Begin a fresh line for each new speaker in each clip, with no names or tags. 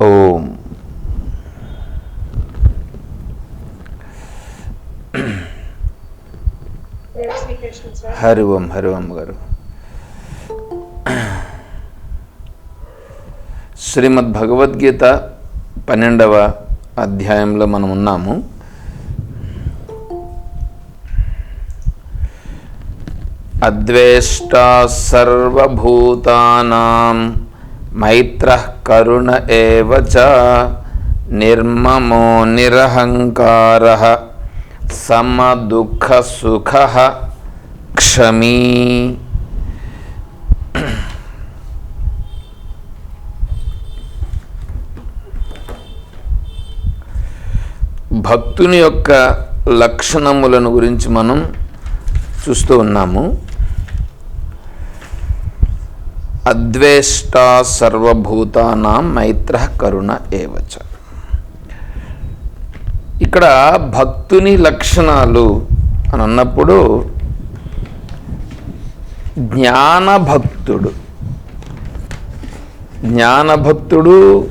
ఓం. హరి ఓం హరి ఓం గారు. శ్రీమద్ భగవద్గీత పన్నెండవ అధ్యాయంలో మనం ఉన్నాము. అద్వేష్టా సర్వభూతానాం మైత్ర కరుణ ఏవ చ నిర్మమో నిరహంకార సమదుఃఖ సుఖ క్షమీ భక్తుని యొక్క లక్షణములను గురించి మనం చూస్తూ ఉన్నాము. అద్వేష్ట సర్వభూతానాం మైత్ర కరుణ ఏవచ. ఇక్కడ భక్తుని లక్షణాలు అని అన్నప్పుడు జ్ఞానభక్తుడు. జ్ఞానభక్తుడు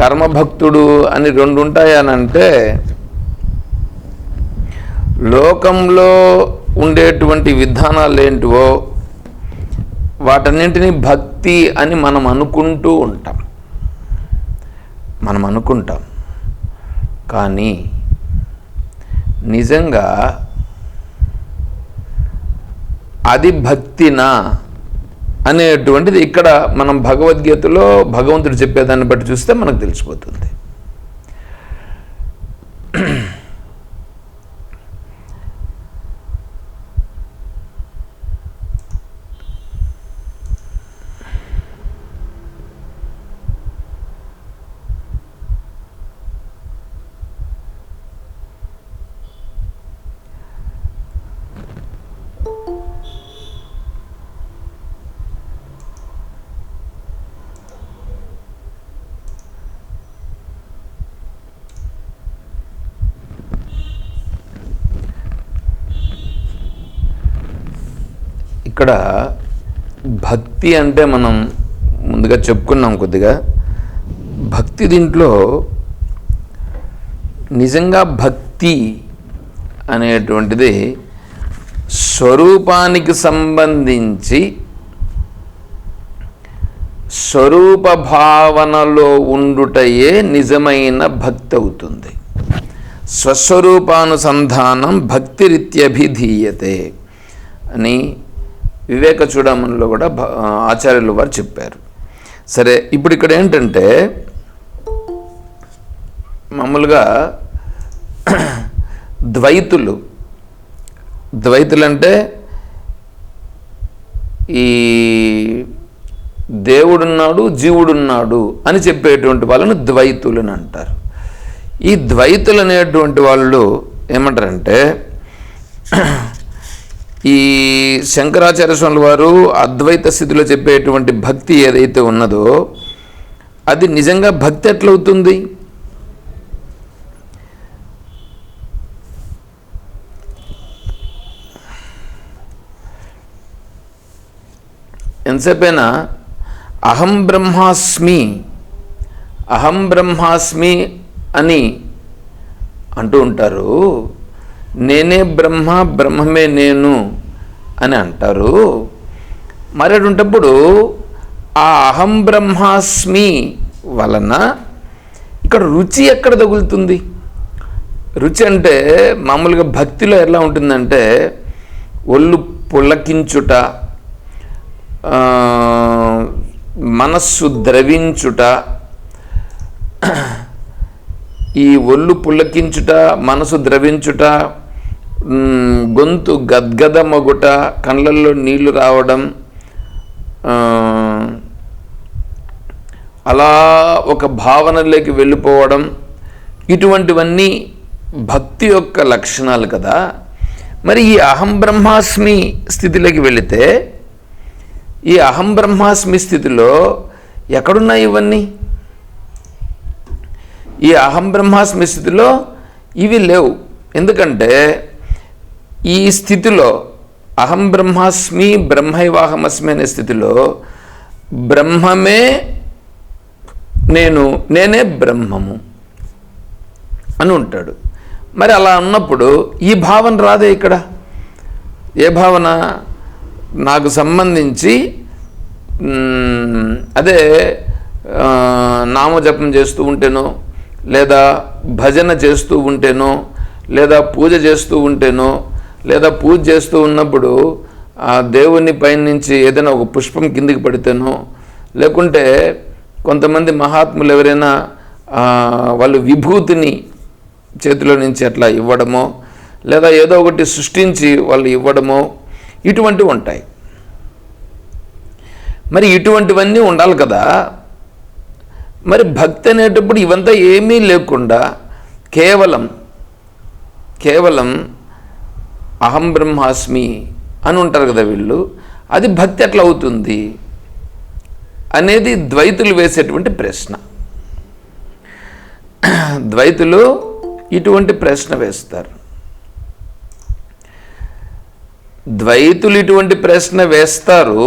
కర్మభక్తుడు అని రెండు ఉంటాయనంటే లోకంలో ఉండేటువంటి విధానాలు ఏంటివో వాటన్నింటినీ భక్తి అని మనం అనుకుంటూ ఉంటాం. మనం అనుకుంటాం. కానీ నిజంగా అది భక్తినా అనేటువంటిది ఇక్కడ మనం భగవద్గీతలో భగవంతుడు చెప్పేదాన్ని బట్టి చూస్తే మనకు తెలిసిపోతుంది. ఇక్కడ భక్తి అంటే మనం ముందుగా చెప్పుకున్నాం కొద్దిగా. భక్తి దీంట్లో నిజంగా భక్తి అనేటువంటిది స్వరూపానికి సంబంధించి స్వరూప భావనలో ఉండుటయే నిజమైన భక్తి అవుతుంది. స్వస్వరూపానుసంధానం భక్తిరిత్యభిధీయతే అని వివేక చూడమనిలో కూడా ఆచార్యులు వారు చెప్పారు. సరే ఇప్పుడు ఇక్కడ ఏంటంటే మామూలుగా ద్వైతులు ద్వైతులు అంటే ఈ దేవుడున్నాడు జీవుడున్నాడు అని చెప్పేటువంటి వాళ్ళని ద్వైతులు అని అంటారు. ఈ ద్వైతులు అనేటువంటి వాళ్ళు ఏమంటారంటే ఈ శంకరాచార్య స్వామి వారు అద్వైత స్థితిలో చెప్పేటువంటి భక్తి ఏదైతే ఉన్నదో అది నిజంగా భక్తి ఎట్లవుతుంది? ఎంతసేపైనా అహం బ్రహ్మాస్మి అహం బ్రహ్మాస్మి అని అంటూ ఉంటారు. నేనే బ్రహ్మ బ్రహ్మమే నేను అని అంటారు. మరి ఆ అహం బ్రహ్మాస్మి వలన ఇక్కడ రుచి ఎక్కడ తగులుతుంది? రుచి అంటే మామూలుగా భక్తిలో ఎలా ఉంటుందంటే ఒళ్ళు పులకించుట మనస్సు ద్రవించుట ఈ ఒళ్ళు పులకించుట మనసు ద్రవించుట గొంతు గొంతు గద్గదమగుట కళ్ళల్లో నీళ్ళు రావడం అలా ఒక భావనలోకి వెళ్ళిపోవడం ఇటువంటివన్నీ భక్తి యొక్క లక్షణాలు కదా. మరి ఈ అహం బ్రహ్మాస్మి స్థితిలోకి వెళితే ఈ అహం బ్రహ్మాస్మి స్థితిలో ఎక్కడున్నాయి ఇవన్నీ? ఈ అహం బ్రహ్మాస్మి స్థితిలో ఇవి లేవు. ఎందుకంటే ఈ స్థితిలో అహం బ్రహ్మాస్మి బ్రహ్మైవాహమస్మి అనే స్థితిలో బ్రహ్మమే నేను నేనే బ్రహ్మము అని ఉంటాడు. మరి అలా ఉన్నప్పుడు ఈ భావన రాదే ఇక్కడ? ఏ భావన? నాకు సంబంధించి అదే నామజపం చేస్తూ ఉంటేనో లేదా భజన చేస్తూ ఉంటేనో లేదా పూజ చేస్తూ ఉంటేనో లేదా పూజ చేస్తూ ఉన్నప్పుడు ఆ దేవుని పైనుంచి ఏదైనా ఒక పుష్పం కిందికి పడితేనో లేకుంటే కొంతమంది మహాత్ములు ఎవరైనా వాళ్ళు విభూతిని చేతిలో నుంచి అట్లా ఇవ్వడమో లేదా ఏదో ఒకటి సృష్టించి వాళ్ళు ఇవ్వడమో ఇటువంటివి ఉంటాయి. మరి ఇటువంటివన్నీ ఉండాలి కదా. మరి భక్తి అనేటప్పుడు ఇవంతా ఏమీ లేకుండా కేవలం కేవలం అహం బ్రహ్మాస్మి అని ఉంటారు కదా వీళ్ళు అది భక్తి ఎట్లా అవుతుంది? అనేది ద్వైతులు వేసేటువంటి ప్రశ్న. ద్వైతులు ఇటువంటి ప్రశ్న వేస్తారు. ద్వైతులు ఇటువంటి ప్రశ్న వేస్తారు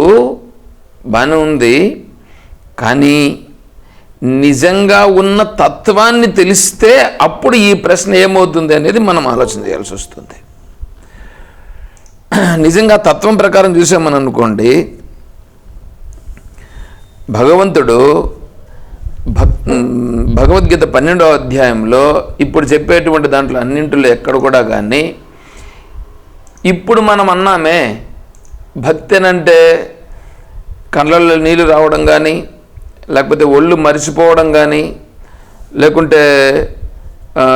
బాగానే ఉంది కానీ నిజంగా ఉన్న తత్వాన్ని తెలిస్తే అప్పుడు ఈ ప్రశ్న ఏమవుతుంది అనేది మనం ఆలోచన చేయాల్సి వస్తుంది. నిజంగా తత్వం ప్రకారం చూసామని అనుకోండి భగవంతుడు భక్ భగవద్గీత పన్నెండవ అధ్యాయంలో ఇప్పుడు చెప్పేటువంటి దాంట్లో అన్నింటిలో ఎక్కడ కూడా కానీ ఇప్పుడు మనం అన్నామే భక్తి అంటే కళ్ళల్లో నీళ్ళు రావడం కానీ లేకపోతే ఒళ్ళు మరిచిపోవడం కానీ లేకుంటే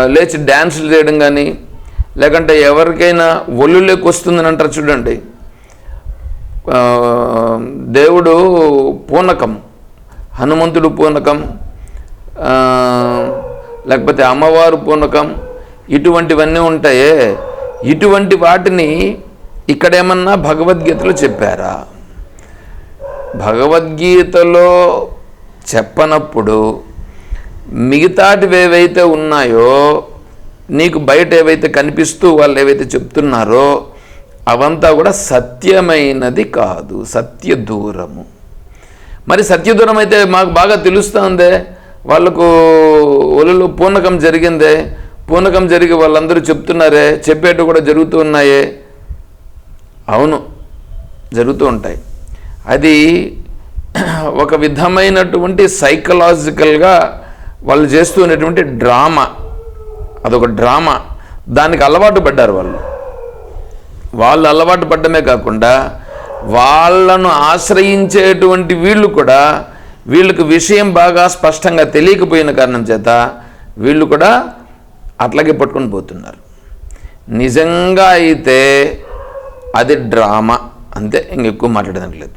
లేచి డ్యాన్సులు చేయడం కానీ లేకుంటే ఎవరికైనా ఒళ్ళులోకి వస్తుందని అంటారు చూడండి. దేవుడు పూనకం హనుమంతుడు పూనకం లేకపోతే అమ్మవారు పూనకం ఇటువంటివన్నీ ఉంటాయే. ఇటువంటి వాటిని ఇక్కడేమన్నా భగవద్గీతలో చెప్పారా? భగవద్గీతలో చెప్పనప్పుడు మిగతాటివి ఏవైతే ఉన్నాయో నీకు బయట ఏవైతే కనిపిస్తూ వాళ్ళు ఏవైతే చెప్తున్నారో అవంతా కూడా సత్యమైనది కాదు సత్య దూరము. మరి సత్య దూరం అయితే మాకు బాగా తెలుస్తుందే. వాళ్ళకు ఒలులో పూనకం జరిగిందే. పూనకం జరిగి వాళ్ళందరూ చెప్తున్నారే చెప్పేటి కూడా జరుగుతూ ఉన్నాయే. అవును జరుగుతూ ఉంటాయి. అది ఒక విధమైనటువంటి సైకలాజికల్గా వాళ్ళు చేస్తున్నటువంటి డ్రామా. అదొక డ్రామా. దానికి అలవాటు పడ్డారు వాళ్ళు. వాళ్ళు అలవాటు పడ్డమే కాకుండా వాళ్ళను ఆశ్రయించేటువంటి వీళ్ళు కూడా వీళ్ళకి విషయం బాగా స్పష్టంగా తెలియకపోయిన కారణం చేత వీళ్ళు కూడా అట్లాగే పట్టుకొని పోతున్నారు. నిజంగా అయితే అది డ్రామా. అంతే ఇంకెక్కువ మాట్లాడడానికి లేదు.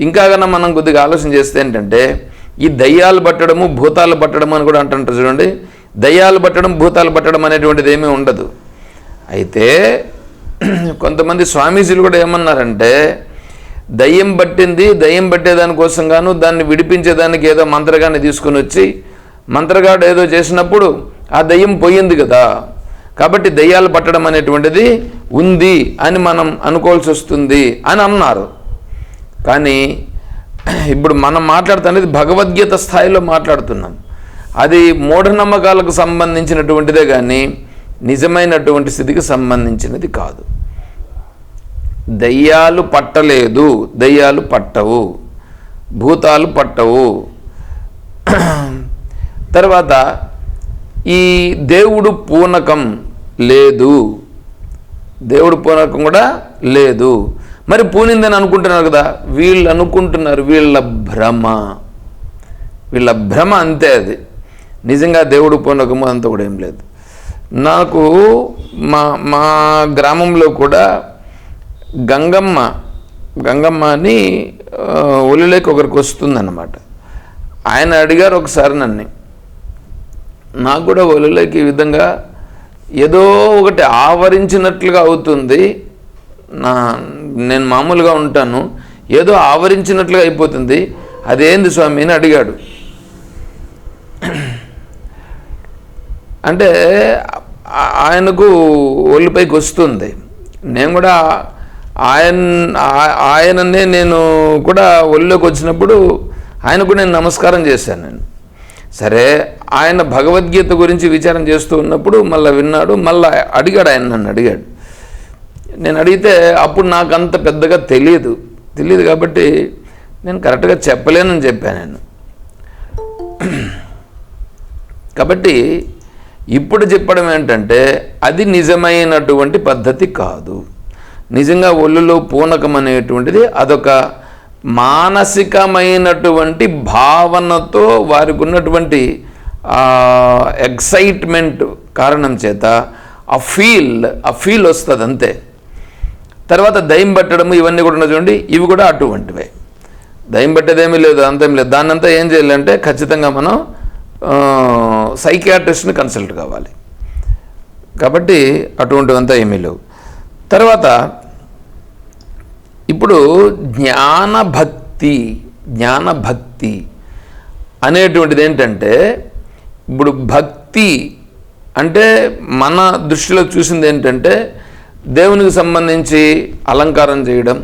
ఇంకా కన్నా మనం కొద్దిగా ఆలోచన చేస్తే ఏంటంటే ఈ దయ్యాలు పట్టడము భూతాలు పట్టడము అని కూడా అంటుంటారు చూడండి. దయ్యాలు పట్టడం భూతాలు పట్టడం అనేటువంటిది ఏమీ ఉండదు. అయితే కొంతమంది స్వామీజీలు కూడా ఏమన్నారంటే దయ్యం పట్టింది దయ్యం పట్టేదానికోసం గాను దాన్ని విడిపించేదానికి ఏదో మంత్రగాన్ని తీసుకొని వచ్చి మంత్రగాడు ఏదో చేసినప్పుడు ఆ దయ్యం పోయింది కదా. కాబట్టి దయ్యాలు పట్టడం అనేటువంటిది ఉంది అని మనం అనుకోవాల్సి వస్తుంది అని అన్నారు. కానీ ఇప్పుడు మనం మాట్లాడుతున్నది భగవద్గీత స్థాయిలో మాట్లాడుతున్నాం. అది మూఢనమ్మకాలకు సంబంధించినటువంటిదే కానీ నిజమైనటువంటి స్థితికి సంబంధించినది కాదు. దయ్యాలు పట్టలేదు దయ్యాలు పట్టవు భూతాలు పట్టవు. తర్వాత ఈ దేవుడు పూనకం లేదు. దేవుడు పూనకం కూడా లేదు. మరి పూనిందని అనుకుంటున్నారు కదా వీళ్ళు అనుకుంటున్నారు వీళ్ళ భ్రమ. వీళ్ళ భ్రమ అంతే అది. నిజంగా దేవుడు పూనకము అంత కూడా ఏం లేదు. నాకు మా మా గ్రామంలో కూడా గంగమ్మ గంగమ్మ అని ఒలిలోకి ఒకరికి వస్తుందన్నమాట. ఆయన అడిగారు ఒకసారి నన్ను. నాకు కూడా ఒలిలోకి ఈ విధంగా ఏదో ఒకటి ఆవరించినట్లుగా అవుతుంది. నా నేను మామూలుగా ఉంటాను. ఏదో ఆవరించినట్లుగా అయిపోతుంది. అదేంది స్వామి అని అడిగాడు. అంటే ఆయనకు ఒళ్ళుపైకి వస్తుంది. నేను కూడా ఆయన ఆయననే నేను కూడా ఒళ్ళోకి వచ్చినప్పుడు ఆయనకు నేను నమస్కారం చేశాను నేను. సరే ఆయన భగవద్గీత గురించి విచారం చేస్తూ ఉన్నప్పుడు మళ్ళీ విన్నాడు మళ్ళీ అడిగాడు ఆయన నన్ను అడిగాడు. నేను అడిగితే అప్పుడు నాకు అంత పెద్దగా తెలియదు తెలియదు కాబట్టి నేను కరెక్ట్గా చెప్పలేనని చెప్పాను నేను. కాబట్టి ఇప్పుడు చెప్పడం ఏంటంటే అది నిజమైనటువంటి పద్ధతి కాదు. నిజంగా ఒళ్ళులో పూనకం అనేటువంటిది అదొక మానసికమైనటువంటి భావనతో వారికి ఉన్నటువంటి ఎక్సైట్మెంట్ కారణం చేత ఆ ఫీల్ ఆ ఫీల్ వస్తుంది అంతే తర్వాత దయ్యం పట్టడము ఇవన్నీ కూడా ఉన్నాయి చూడండి ఇవి కూడా అటువంటివే. దయ్యం పట్టేదేమీ లేదు అంతేం లేదు. దాన్నంతా ఏం చేయాలంటే ఖచ్చితంగా మనం సైకియాట్రిస్ట్ని కన్సల్ట్ కావాలి. కాబట్టి అటువంటివంతా ఏమీ లేవు. తర్వాత ఇప్పుడు జ్ఞానభక్తి జ్ఞానభక్తి అనేటువంటిది ఏంటంటే ఇప్పుడు భక్తి అంటే మన దృష్టిలో చూసింది ఏంటంటే దేవునికి సంబంధించి అలంకారం చేయడం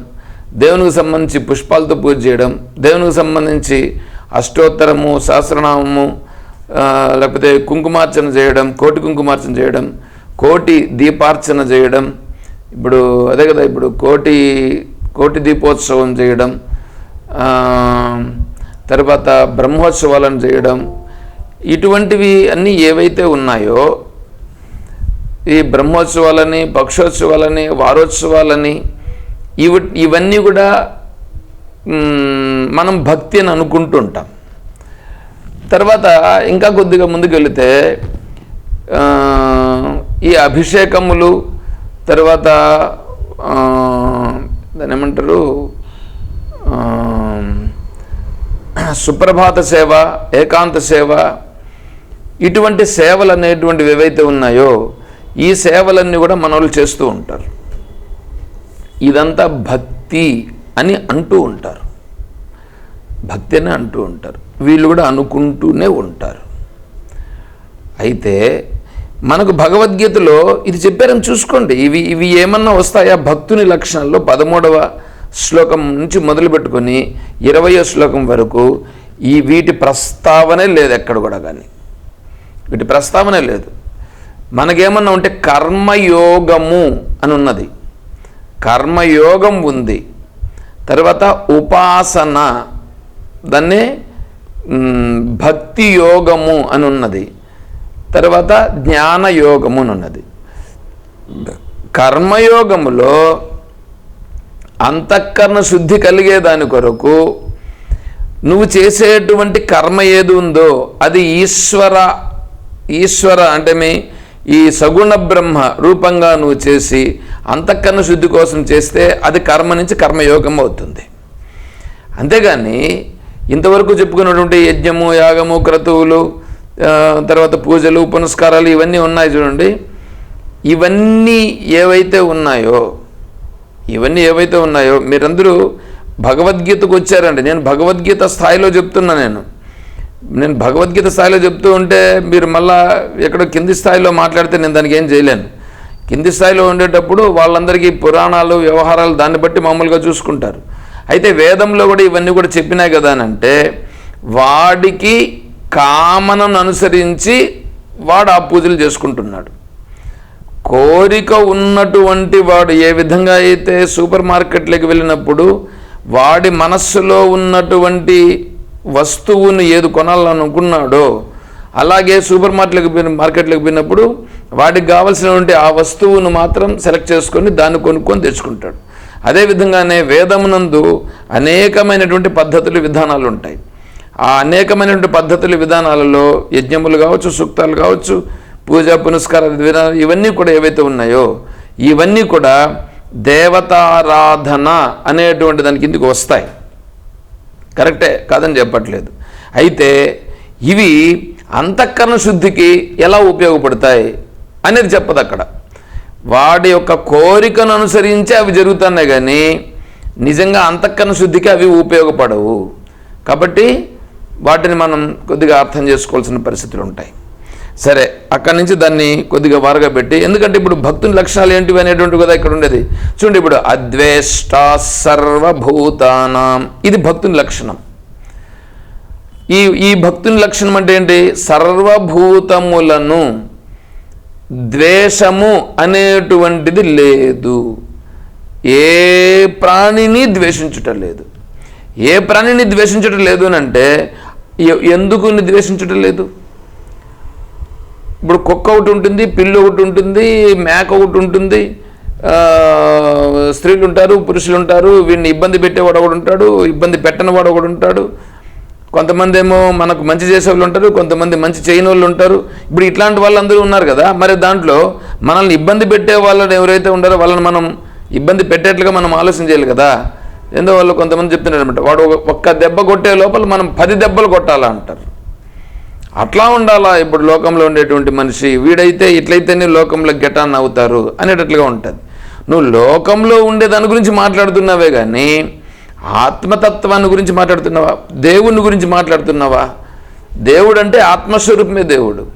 దేవునికి సంబంధించి పుష్పాలతో పూజ చేయడం దేవునికి సంబంధించి అష్టోత్తరము సహస్రనామము లేకపోతే కుంకుమార్చన చేయడం కోటి కుంకుమార్చన చేయడం కోటి దీపార్చన చేయడం ఇప్పుడు అదే కదా ఇప్పుడు కోటి కోటి దీపోత్సవం చేయడం తర్వాత బ్రహ్మోత్సవాలను చేయడం ఇటువంటివి అన్నీ ఏవైతే ఉన్నాయో ఈ బ్రహ్మోత్సవాలని పక్షోత్సవాలని వారోత్సవాలని ఇవి ఇవన్నీ కూడా మనం భక్తి అని అనుకుంటుంటాం తర్వాత ఇంకా కొద్దిగా ముందుకు వెళితే ఈ అభిషేకములు తర్వాత దాని ఏమంటారు? సుప్రభాత సేవ ఏకాంత సేవ ఇటువంటి సేవలు అనేటువంటివి ఏవైతే ఉన్నాయో ఈ సేవలన్నీ కూడా మనోళ్ళు చేస్తూ ఉంటారు. ఇదంతా భక్తి అని అంటూ ఉంటారు. భక్తి అని అంటూ ఉంటారు. వీళ్ళు కూడా అనుకుంటూనే ఉంటారు. అయితే మనకు భగవద్గీతలో ఇది చెప్పారని చూసుకోండి. ఇవి ఇవి ఏమన్నా వస్తాయా? భక్తుని లక్షణాల్లో పదమూడవ శ్లోకం నుంచి మొదలు పెట్టుకొని ఇరవయో శ్లోకం వరకు ఈ వీటి ప్రస్తావనే లేదు ఎక్కడ కూడా కానీ. వీటి ప్రస్తావనే లేదు. మనకేమన్నా ఉంటే కర్మయోగము అని ఉన్నది కర్మయోగం ఉంది. తర్వాత ఉపాసన దాన్ని భక్తి యోగము అని ఉన్నది తర్వాత జ్ఞాన యోగము అని ఉన్నది కర్మయోగములో అంతఃకరణ శుద్ధి కలిగే దాని కొరకు నువ్వు చేసేటువంటి కర్మ ఏది ఉందో అది ఈశ్వర ఈశ్వర అంటే మీ ఈ సగుణ బ్రహ్మ రూపంగా నువ్వు చేసి అంతఃకరణ శుద్ధి కోసం చేస్తే అది కర్మ నుంచి కర్మయోగం అవుతుంది. అంతేగాని ఇంతవరకు చెప్పుకున్నటువంటి యజ్ఞము యాగము క్రతువులు తర్వాత పూజలు పునస్కారాలు ఇవన్నీ ఉన్నాయి చూడండి. ఇవన్నీ ఏవైతే ఉన్నాయో ఇవన్నీ ఏవైతే ఉన్నాయో మీరందరూ భగవద్గీతకు వచ్చారండి. నేను భగవద్గీత స్థాయిలో చెప్తున్నా నేను. నేను భగవద్గీత స్థాయిలో చెప్తూ ఉంటే మీరు మళ్ళా ఎక్కడో కింది స్థాయిలో మాట్లాడితే నేను దానికి ఏం చేయలేను. కింది స్థాయిలో ఉండేటప్పుడు వాళ్ళందరికీ పురాణాలు వ్యవహారాలు దాన్ని బట్టి మామూలుగా చూసుకుంటారు. అయితే వేదంలో కూడా ఇవన్నీ కూడా చెప్పినాయి కదా అని అంటే వాడికి కామనను అనుసరించి వాడు ఆ పూజలు చేసుకుంటున్నాడు. కోరిక ఉన్నటువంటి వాడు ఏ విధంగా అయితే సూపర్ మార్కెట్లోకి వెళ్ళినప్పుడు వాడి మనస్సులో ఉన్నటువంటి వస్తువును ఏది కొనాలనుకున్నాడో అలాగే సూపర్ మార్కెట్లకు పోయిన మార్కెట్లకు పోయినప్పుడు వాడికి కావలసినటువంటి ఆ వస్తువును మాత్రం సెలెక్ట్ చేసుకొని దాన్ని కొనుక్కొని తెచ్చుకుంటాడు. అదేవిధంగానే వేదమునందు అనేకమైనటువంటి పద్ధతులు విధానాలు ఉంటాయి. ఆ అనేకమైనటువంటి పద్ధతులు విధానాలలో యజ్ఞములు కావచ్చు సూక్తాలు కావచ్చు పూజా పునస్కార విధానాలు ఇవన్నీ కూడా ఏవైతే ఉన్నాయో ఇవన్నీ కూడా దేవతారాధన అనేటువంటి దాని కిందికి వస్తాయి. కరెక్టే? కాదని చెప్పట్లేదు. అయితే ఇవి అంతఃకరణ శుద్ధికి ఎలా ఉపయోగపడతాయి అనేది చెప్పదు అక్కడ వాడి యొక్క కోరికను అనుసరించి అవి జరుగుతున్నాయి కానీ నిజంగా అంతఃకరణ శుద్ధికి అవి ఉపయోగపడవు. కాబట్టి వాటిని మనం కొద్దిగా అర్థం చేసుకోవాల్సిన పరిస్థితులు ఉంటాయి. సరే అక్కడి నుంచి దాన్ని కొద్దిగా వారగా పెట్టి ఎందుకంటే ఇప్పుడు భక్తుని లక్షణాలు ఏంటివి అనేటువంటి కదా ఇక్కడ ఉండేది? చూడండి ఇప్పుడు అద్వేష్ట సర్వభూతానాం. ఇది భక్తుని లక్షణం. ఈ ఈ భక్తుని లక్షణం అంటే ఏంటి? సర్వభూతములను ద్వేషము అనేటువంటిది లేదు. ఏ ప్రాణిని ద్వేషించుట లేదు. ఏ ప్రాణిని ద్వేషించటం లేదు అని అంటే ఎందుకు ద్వేషించటం లేదు? ఇప్పుడు కుక్క ఒకటి ఉంటుంది పిల్లు ఒకటి ఉంటుంది మేక ఒకటి ఉంటుంది స్త్రీలు ఉంటారు పురుషులు ఉంటారు వీడిని ఇబ్బంది పెట్టేవాడు ఒకడు ఉంటాడు ఇబ్బంది పెట్టనివాడు ఒకడు ఉంటాడు కొంతమంది ఏమో మనకు మంచి చేసే వాళ్ళు ఉంటారు కొంతమంది మంచి చేయని వాళ్ళు ఉంటారు. ఇప్పుడు ఇట్లాంటి వాళ్ళందరూ ఉన్నారు కదా మరి దాంట్లో మనల్ని ఇబ్బంది పెట్టే వాళ్ళని ఎవరైతే ఉండారో వాళ్ళని మనం ఇబ్బంది పెట్టేట్లుగా మనం ఆలోచన చేయాలి కదా. ఏందో వాళ్ళు కొంతమంది చెప్తున్నారు అనమాట వాడు ఒక్క దెబ్బ కొట్టే లోపల మనం పది దెబ్బలు కొట్టాలా అంటారు. అట్లా ఉండాలా ఇప్పుడు లోకంలో ఉండేటువంటి మనిషి? వీడైతే ఇట్లయితేనే లోకంలో గెటాన్ అవుతారు అనేటట్లుగా ఉంటుంది. నువ్వు లోకంలో ఉండే దాని గురించి మాట్లాడుతున్నావే కానీ ఆత్మతత్వాన్ని గురించి మాట్లాడుతున్నావా? దేవుని గురించి మాట్లాడుతున్నావా? దేవుడు అంటే ఆత్మస్వరూపమే దేవుడు.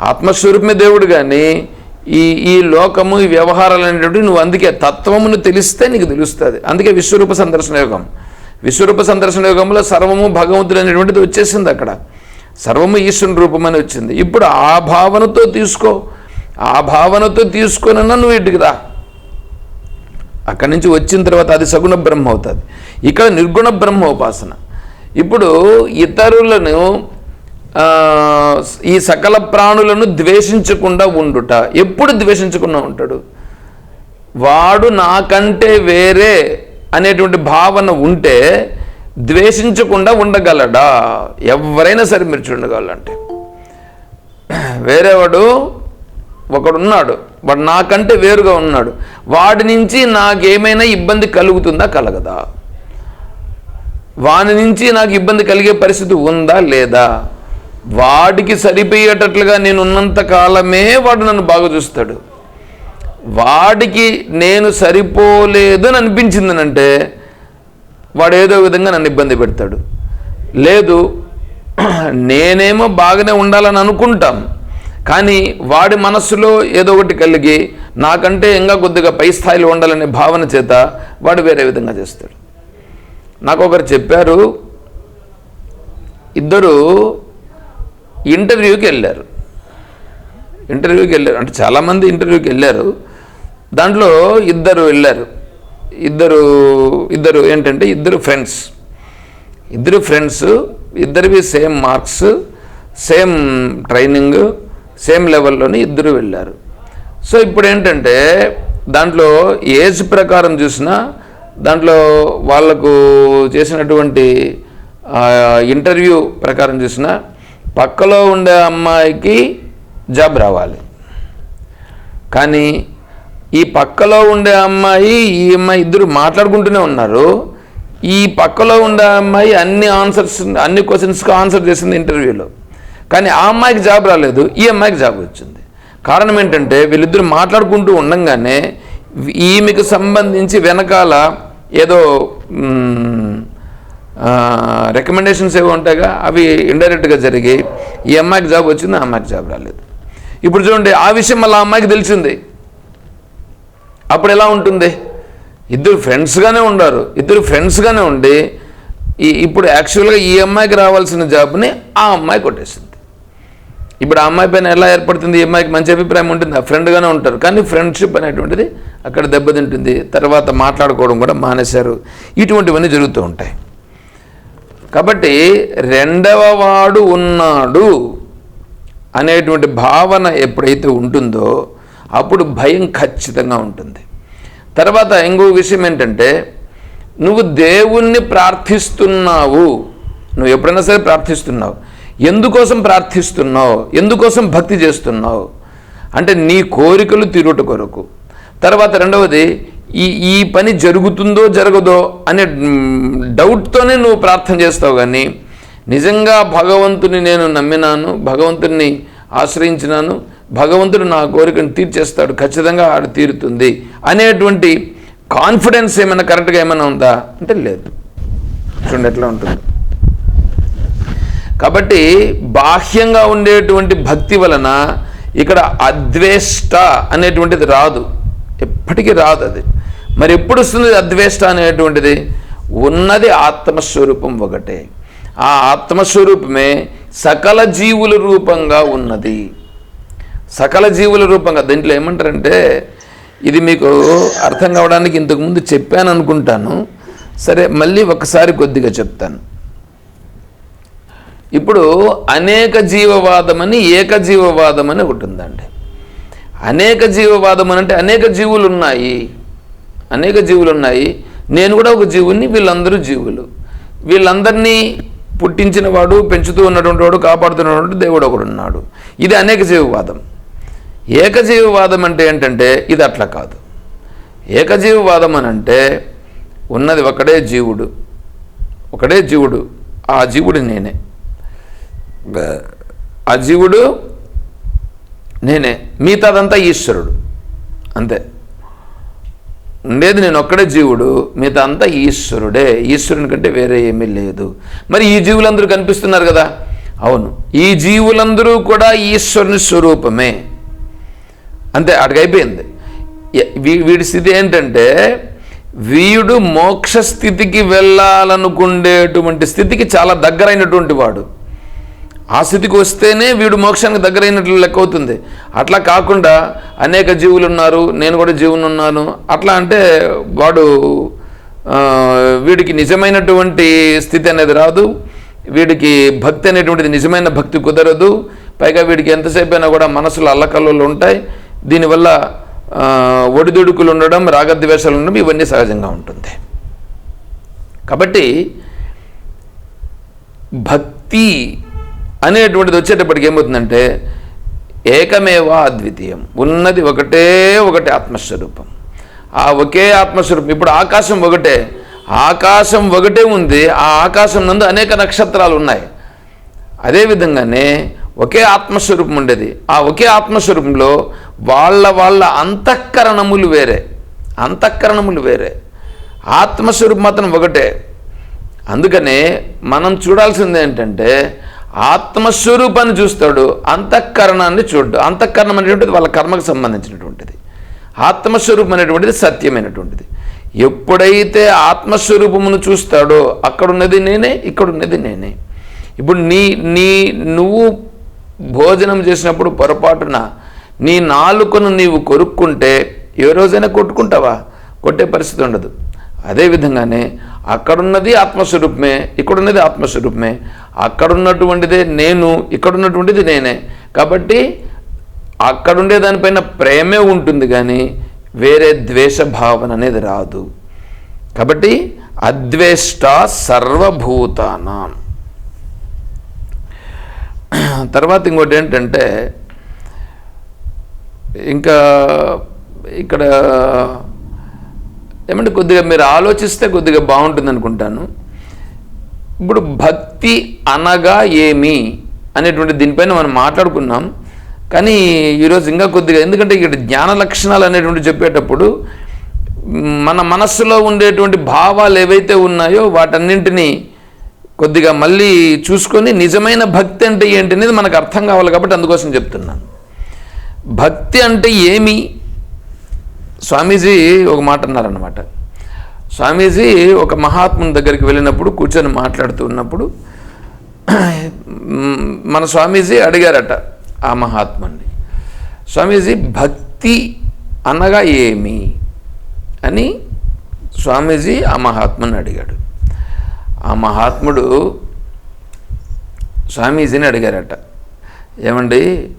ఆత్మస్వరూపమే దేవుడు కానీ ఈ ఈ లోకము ఈ వ్యవహారాలు అనేటువంటి నువ్వు అందుకే తత్వమును తెలిస్తే నీకు తెలుస్తుంది. అందుకే విశ్వరూప సందర్శన యోగం. విశ్వరూప సందర్శన యోగంలో సర్వము భగవంతుడు అనేటువంటిది వచ్చేసింది అక్కడ. సర్వము ఈశ్వరుని రూపమని వచ్చింది. ఇప్పుడు ఆ భావనతో తీసుకో. ఆ భావనతో తీసుకొనన్నా నువ్వు ఇంటికి రా అక్కడి నుంచి వచ్చిన తర్వాత అది సగుణ బ్రహ్మ అవుతుంది. ఇక్కడ నిర్గుణ బ్రహ్మ ఉపాసన. ఇప్పుడు ఇతరులను ఈ సకల ప్రాణులను ద్వేషించకుండా ఉండుట. ఎప్పుడు ద్వేషించకుండా ఉంటాడు? వాడు నాకంటే వేరే అనేటువంటి భావన ఉంటే ద్వేషించకుండా ఉండగలడా? ఎవరైనా సరే మీరు చూడగలంటే వేరేవాడు ఒకడున్నాడు వాడు నాకంటే వేరుగా ఉన్నాడు. వాడి నుంచి నాకేమైనా ఇబ్బంది కలుగుతుందా? కలగదా. వాని నుంచి నాకు ఇబ్బంది కలిగే పరిస్థితి ఉందా? లేదా. వాడికి సరిపోయేటట్లుగా నేను ఉన్నంత కాలమే వాడు నన్ను బాగా చూస్తాడు. వాడికి నేను సరిపోలేదు అని అనిపించిందనంటే వాడు ఏదో విధంగా నన్ను ఇబ్బంది పెడతాడు. లేదు నేనేమో బాగానే ఉండాలని అనుకుంటాం. కానీ వాడి మనస్సులో ఏదో ఒకటి కలిగి నాకంటే ఇంకా కొద్దిగా పై స్థాయిలో ఉండాలనే భావన చేత వాడు వేరే విధంగా చేస్తాడు. నాకు ఒకరు చెప్పారు ఇద్దరు ఇంటర్వ్యూకి వెళ్ళారు. ఇంటర్వ్యూకి వెళ్ళారు. అంటే చాలామంది ఇంటర్వ్యూకి వెళ్ళారు. దాంట్లో ఇద్దరు వెళ్ళారు. ఇద్దరు ఇద్దరు ఏంటంటే ఇద్దరు ఫ్రెండ్స్. ఇద్దరు friends ఇద్దరివి same marks same training same లెవెల్లోని ఇద్దరు వెళ్ళారు. సో ఇప్పుడు ఏంటంటే దాంట్లో ఏజ్ ప్రకారం చూసినా దాంట్లో వాళ్ళకు చేసినటువంటి ఇంటర్వ్యూ ప్రకారం చూసినా పక్కలో ఉండే అమ్మాయికి జాబ్ రావాలి. కానీ ఈ పక్కలో ఉండే అమ్మాయి ఈ అమ్మాయి ఇద్దరు మాట్లాడుకుంటూనే ఉన్నారు. ఈ పక్కలో ఉండే అమ్మాయి అన్ని ఆన్సర్స్ అన్ని క్వశ్చన్స్కి ఆన్సర్ చేసింది ఇంటర్వ్యూలో. కానీ ఆ అమ్మాయికి జాబ్ రాలేదు ఈ అమ్మాయికి జాబ్ వచ్చింది. కారణం ఏంటంటే వీళ్ళిద్దరు మాట్లాడుకుంటూ ఉండంగానే ఈమెకు సంబంధించి వెనకాల ఏదో రికమెండేషన్స్ ఏవో ఉంటాయిగా అవి ఇండైరెక్ట్గా జరిగి ఈ అమ్మాయికి జాబ్ వచ్చింది ఆ అమ్మాయికి జాబ్ రాలేదు. ఇప్పుడు చూడండి ఆ విషయం మళ్ళీ ఆ అమ్మాయికి తెలిసింది. అప్పుడు ఎలా ఉంటుంది? ఇద్దరు ఫ్రెండ్స్గానే ఉండారు. ఇద్దరు ఫ్రెండ్స్గానే ఉండి ఈ ఇప్పుడు యాక్చువల్గా ఈ అమ్మాయికి రావాల్సిన జాబ్ని ఆ అమ్మాయి కొట్టేసింది. ఇప్పుడు ఆ అమ్మాయి పైన ఎలా ఏర్పడుతుంది ఈ అమ్మాయికి మంచి అభిప్రాయం ఉంటుంది ఆ ఫ్రెండ్గానే ఉంటారు. కానీ ఫ్రెండ్షిప్ అనేటువంటిది అక్కడ దెబ్బతింటుంది తర్వాత మాట్లాడుకోవడం కూడా మానేశారు. ఇటువంటివన్నీ జరుగుతూ ఉంటాయి. కాబట్టి రెండవ వాడు ఉన్నాడు అనేటువంటి భావన ఎప్పుడైతే ఉంటుందో అప్పుడు భయం ఖచ్చితంగా ఉంటుంది. తర్వాత ఇంకో విషయం ఏంటంటే నువ్వు దేవుణ్ణి ప్రార్థిస్తున్నావు నువ్వు ఎప్పుడైనా సరే ప్రార్థిస్తున్నావు ఎందుకోసం ప్రార్థిస్తున్నావు? ఎందుకోసం భక్తి చేస్తున్నావు? అంటే నీ కోరికలు తీరుట కొరకు. తర్వాత రెండవది ఈ ఈ పని జరుగుతుందో జరగదో అనే డౌట్తోనే నువ్వు ప్రార్థన చేస్తావు కానీ నిజంగా భగవంతుని నేను నమ్మినాను భగవంతుని ఆశ్రయించినాను భగవంతుడు నా కోరికను తీర్చేస్తాడు ఖచ్చితంగా ఆడు తీరుతుంది అనేటువంటి కాన్ఫిడెన్స్ ఏమైనా కరెక్ట్గా ఏమైనా ఉందా? అంటే లేదు. చూడండి ఎట్లా ఉంటుంది. కాబట్టి బాహ్యంగా ఉండేటువంటి భక్తి వలన ఇక్కడ అద్వేష్ట అనేటువంటిది రాదు. ఎప్పటికీ రాదు అది. మరి ఎప్పుడు వస్తుంది అద్వేష్ట అనేటువంటిది? ఉన్నది ఆత్మస్వరూపం ఒకటే. ఆ ఆత్మస్వరూపమే సకల జీవుల రూపంగా ఉన్నది. సకల జీవుల రూపంగా దీంట్లో ఏమంటారంటే ఇది మీకు అర్థం కావడానికి ఇంతకుముందు చెప్పాను అనుకుంటాను. సరే మళ్ళీ ఒకసారి కొద్దిగా చెప్తాను. ఇప్పుడు అనేక జీవవాదమని ఏకజీవవాదమని ఏకజీవవాదం అని ఒకటి ఉందండి. అనేక జీవవాదం అని అంటే అనేక జీవులు ఉన్నాయి అనేక జీవులు ఉన్నాయి నేను కూడా ఒక జీవుని వీళ్ళందరూ జీవులు. వీళ్ళందరినీ పుట్టించిన వాడు పెంచుతూ ఉన్నటువంటి వాడు కాపాడుతున్నటువంటి దేవుడు ఒకడు ఉన్నాడు. ఇది అనేక జీవవాదం. ఏకజీవవాదం అంటే ఏంటంటే ఇది అట్లా కాదు. ఏకజీవవాదం అని అంటే ఉన్నది ఒకడే జీవుడు. ఒకడే జీవుడు. ఆ జీవుడు నేనే. ఆ జీవుడు నేనే మిగతాదంతా ఈశ్వరుడు. అంతే. ఉండేది నేను ఒక్కడే జీవుడు మిగతా అంతా ఈశ్వరుడే. ఈశ్వరుని కంటే వేరే ఏమీ లేదు. మరి ఈ జీవులందరూ కనిపిస్తున్నారు కదా? అవును. ఈ జీవులందరూ కూడా ఈశ్వరుని స్వరూపమే. అంతే అడిగైపోయింది వీడి స్థితి ఏంటంటే వీడు మోక్ష స్థితికి వెళ్ళాలనుకునేటువంటి స్థితికి చాలా దగ్గరైనటువంటి వాడు. ఆ స్థితికి వస్తేనే వీడు మోక్షానికి దగ్గరైనట్లు లెక్క అవుతుంది. అట్లా కాకుండా అనేక జీవులు ఉన్నారు నేను కూడా జీవుని ఉన్నాను. అట్లా అంటే వాడు వీడికి నిజమైనటువంటి స్థితి అనేది రాదు. వీడికి భక్తి అనేటువంటిది నిజమైన భక్తి కుదరదు. పైగా వీడికి ఎంతసేపు అయినా కూడా మనసులో అల్లకల్లులు ఉంటాయి. దీనివల్ల ఒడిదుడుకులు ఉండడం రాగద్వేషాలు ఉండడం ఇవన్నీ సహజంగా ఉంటుంది. కాబట్టి భక్తి అనేటువంటిది వచ్చేటప్పటికి ఏమవుతుందంటే ఏకమేవా అద్వితీయం. ఉన్నది ఒకటే ఒకటి ఆత్మస్వరూపం. ఆ ఒకే ఆత్మస్వరూపం ఇప్పుడు ఆకాశం ఒకటే. ఆకాశం ఒకటే ఉంది ఆ ఆకాశం నందు అనేక నక్షత్రాలు ఉన్నాయి. అదేవిధంగానే ఒకే ఆత్మస్వరూపం ఉండేది. ఆ ఒకే ఆత్మస్వరూపంలో వాళ్ళ వాళ్ళ అంతఃకరణములు వేరే. అంతఃకరణములు వేరే. ఆత్మస్వరూపం మాత్రం ఒకటే. అందుకనే మనం చూడాల్సింది ఏంటంటే ఆత్మస్వరూపాన్ని చూస్తాడు అంతఃకరణాన్ని చూడ్డు. అంతఃకరణం అనేటువంటిది వాళ్ళ కర్మకు సంబంధించినటువంటిది. ఆత్మస్వరూపం అనేటువంటిది సత్యమైనటువంటిది. ఎప్పుడైతే ఆత్మస్వరూపమును చూస్తాడో అక్కడున్నది నేనే ఇక్కడున్నది నేనే. ఇప్పుడు నీ నీ నువ్వు భోజనం చేసినప్పుడు పొరపాటున నీ నాలుకను నీవు కొరుక్కుంటే ఏ రోజైనా కొట్టుకుంటావా? కొట్టే పరిస్థితి ఉండదు. అదేవిధంగానే అక్కడున్నది ఆత్మస్వరూపమే ఇక్కడున్నది ఆత్మస్వరూపమే. అక్కడున్నటువంటిదే నేను ఇక్కడున్నటువంటిది నేనే. కాబట్టి అక్కడుండే దానిపైన ప్రేమే ఉంటుంది కానీ వేరే ద్వేష భావన అనేది రాదు. కాబట్టి అద్వేష్ట సర్వభూతానాం. తర్వాత ఇంకోటి ఏంటంటే ఇంకా ఇక్కడ ఏమంటే కొద్దిగా మీరు ఆలోచిస్తే కొద్దిగా బాగుంటుంది అనుకుంటాను. ఇప్పుడు భక్తి అనగా ఏమి అనేటువంటి దీనిపైన మనం మాట్లాడుకున్నాం. కానీ ఈరోజు ఇంకా కొద్దిగా ఎందుకంటే ఇక్కడ జ్ఞాన లక్షణాలు అనేటువంటి చెప్పేటప్పుడు మన మనస్సులో ఉండేటువంటి భావాలు ఏవైతే ఉన్నాయో వాటన్నింటినీ కొద్దిగా మళ్ళీ చూసుకొని నిజమైన భక్తి అంటే ఏంటి అనేది మనకు అర్థం కావాలి కాబట్టి అందుకోసం చెప్తున్నాను. భక్తి అంటే ఏమి? స్వామీజీ ఒక మాట అన్నారన్నమాట. స్వామీజీ ఒక మహాత్ముని దగ్గరికి వెళ్ళినప్పుడు కూర్చొని మాట్లాడుతూ ఉన్నప్పుడు మన స్వామీజీ అడిగారట ఆ మహాత్ముని స్వామీజీ భక్తి అనగా ఏమి? అని స్వామీజీ ఆ మహాత్ముని అడిగాడు. ఆ మహాత్ముడు స్వామీజీని అడిగారట. ఏమండి?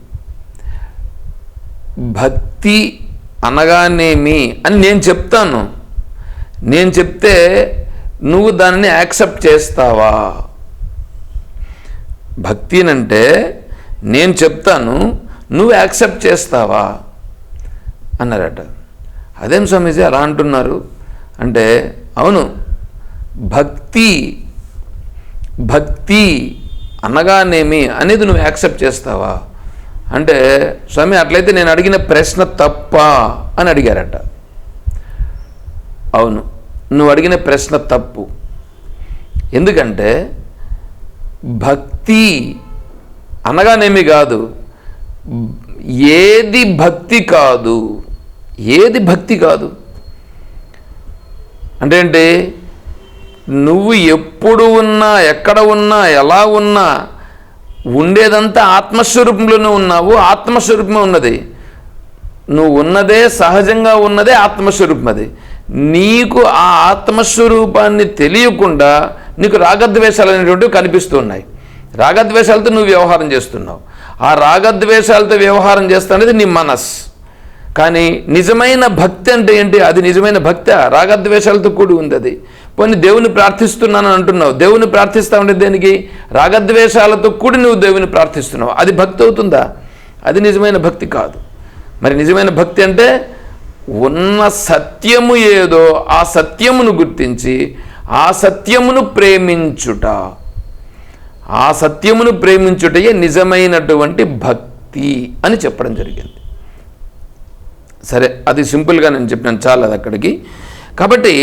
భక్తి అనగానేమి అని నేను చెప్తాను. నేను చెప్తే నువ్వు దానిని యాక్సెప్ట్ చేస్తావా? భక్తినంటే నేను చెప్తాను నువ్వు యాక్సెప్ట్ చేస్తావా? అన్నారట. అదేం స్వామీజీ అలా అంటున్నారు? అంటే అవును భక్తి భక్తి అనగానేమి అనేది నువ్వు యాక్సెప్ట్ చేస్తావా? అంటే స్వామి అట్లయితే నేను అడిగిన ప్రశ్న తప్ప అని అడిగారట. అవును నువ్వు అడిగిన ప్రశ్న తప్పు. ఎందుకంటే భక్తి అనగానేమి కాదు. ఏది భక్తి కాదు ఏది భక్తి కాదు. అంటే ఏంటి? నువ్వు ఎప్పుడు ఉన్నా ఎక్కడ ఉన్నా ఎలా ఉన్నా ఉండేదంతా ఆత్మస్వరూపంలోనే ఉన్నావు ఆత్మస్వరూపమే ఉన్నది. నువ్వు ఉన్నదే సహజంగా ఉన్నదే ఆత్మస్వరూపం అది. నీకు ఆ ఆత్మస్వరూపాన్ని తెలియకుండా నీకు రాగద్వేషాలు అనేటువంటివి కనిపిస్తూ ఉన్నాయి రాగద్వేషాలతో నువ్వు వ్యవహారం చేస్తున్నావు. ఆ రాగద్వేషాలతో వ్యవహారం చేస్తున్నది నీ మనస్సు. కానీ నిజమైన భక్తి అంటే ఏంటి? అది నిజమైన భక్త రాగద్వేషాలతో కూడి ఉంది అది. పోనీ దేవుని ప్రార్థిస్తున్నాను అంటున్నావు. దేవుని ప్రార్థిస్తామంటే దేనికి? రాగద్వేషాలతో కూడి నువ్వు దేవుని ప్రార్థిస్తున్నావు. అది భక్తి అవుతుందా? అది నిజమైన భక్తి కాదు. మరి నిజమైన భక్తి అంటే ఉన్న సత్యము ఏదో ఆ సత్యమును గుర్తించి ఆ సత్యమును ప్రేమించుట. ఆ సత్యమును ప్రేమించుటయే నిజమైనటువంటి భక్తి అని చెప్పడం జరిగింది. సరే అది సింపుల్గా నేను చెప్పినాను చాలా అది అక్కడికి. కాబట్టి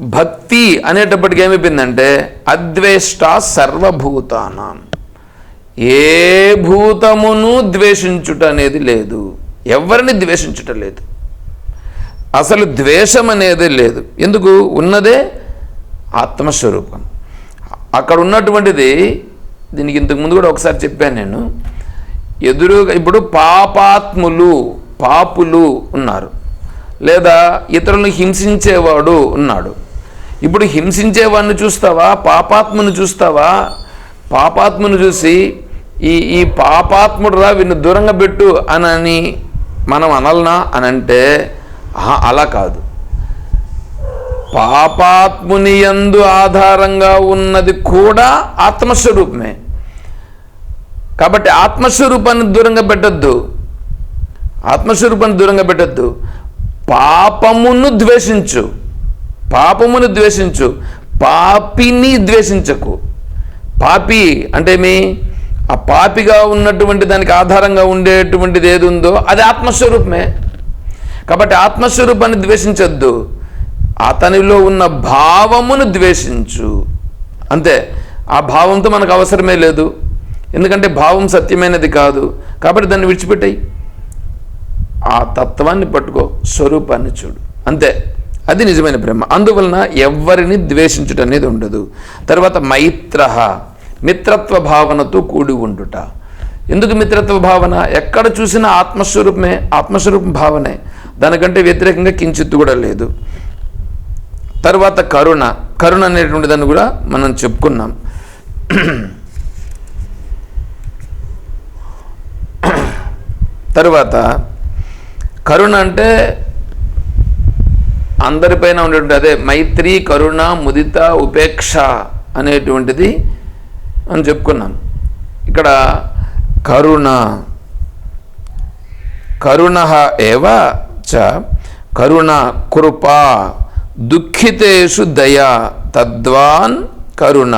భక్తి అనేటప్పటికి ఏమైపోయిందంటే అద్వేష్ట సర్వభూతానం. ఏ భూతమును ద్వేషించుట అనేది లేదు. ఎవరిని ద్వేషించుట లేదు. అసలు ద్వేషం అనేది లేదు. ఎందుకు? ఉన్నదే ఆత్మస్వరూపం. అక్కడ ఉన్నటువంటిది దీనికి ఇంతకు ముందు కూడా ఒకసారి చెప్పాను నేను. ఎదురుగా ఇప్పుడు పాపాత్ములు పాపులు ఉన్నారు. లేదా ఇతరులను హింసించేవాడు ఉన్నాడు. ఇప్పుడు హింసించేవాడిని చూస్తావా? పాపాత్ముని చూస్తావా? పాపాత్ముని చూసి ఈ ఈ పాపాత్ముడు రా వీడిని దూరంగా పెట్టు అని మనం అనలనా అని అంటే అలా కాదు. పాపాత్ముని యందు ఆధారంగా ఉన్నది కూడా ఆత్మస్వరూపమే. కాబట్టి ఆత్మస్వరూపాన్ని దూరంగా పెట్టద్దు. ఆత్మస్వరూపాన్ని దూరంగా పెట్టద్దు. పాపమును ద్వేషించు. పాపమును ద్వేషించు. పాపిని ద్వేషించకు. పాపి అంటే మీ ఆ పాపిగా ఉన్నటువంటి దానికి ఆధారంగా ఉండేటువంటిది ఏది ఉందో అది ఆత్మస్వరూపమే. కాబట్టి ఆత్మస్వరూపాన్ని ద్వేషించద్దు. అతనిలో ఉన్న భావమును ద్వేషించు. అంతే. ఆ భావంతో మనకు అవసరమే లేదు. ఎందుకంటే భావం సత్యమైనది కాదు. కాబట్టి దాన్ని విడిచిపెట్టాయి. ఆ తత్వాన్ని పట్టుకో స్వరూపాన్ని చూడు. అంతే. అది నిజమైన ప్రేమ అందువలన ఎవరిని ద్వేషించుట అనేది ఉండదు. తర్వాత మైత్ర మిత్రత్వ భావనతో కూడి ఉండుట. ఎందుకు మిత్రత్వ భావన? ఎక్కడ చూసినా ఆత్మస్వరూపమే ఆత్మస్వరూపం భావనే. దానికంటే వ్యతిరేకంగా కించిత్తు కూడా లేదు. తర్వాత కరుణ. కరుణ అనేటువంటి దాన్ని కూడా మనం చెప్పుకున్నాం. తరువాత కరుణ అంటే అందరిపైన ఉండేటువంటి అదే మైత్రి కరుణ ముదిత ఉపేక్ష అనేటువంటిది అని చెప్పుకున్నాం ఇక్కడ కరుణ. కరుణ ఏవ చ? కరుణ కృప దుఃఖితేషు దయ తద్వాన్ కరుణ.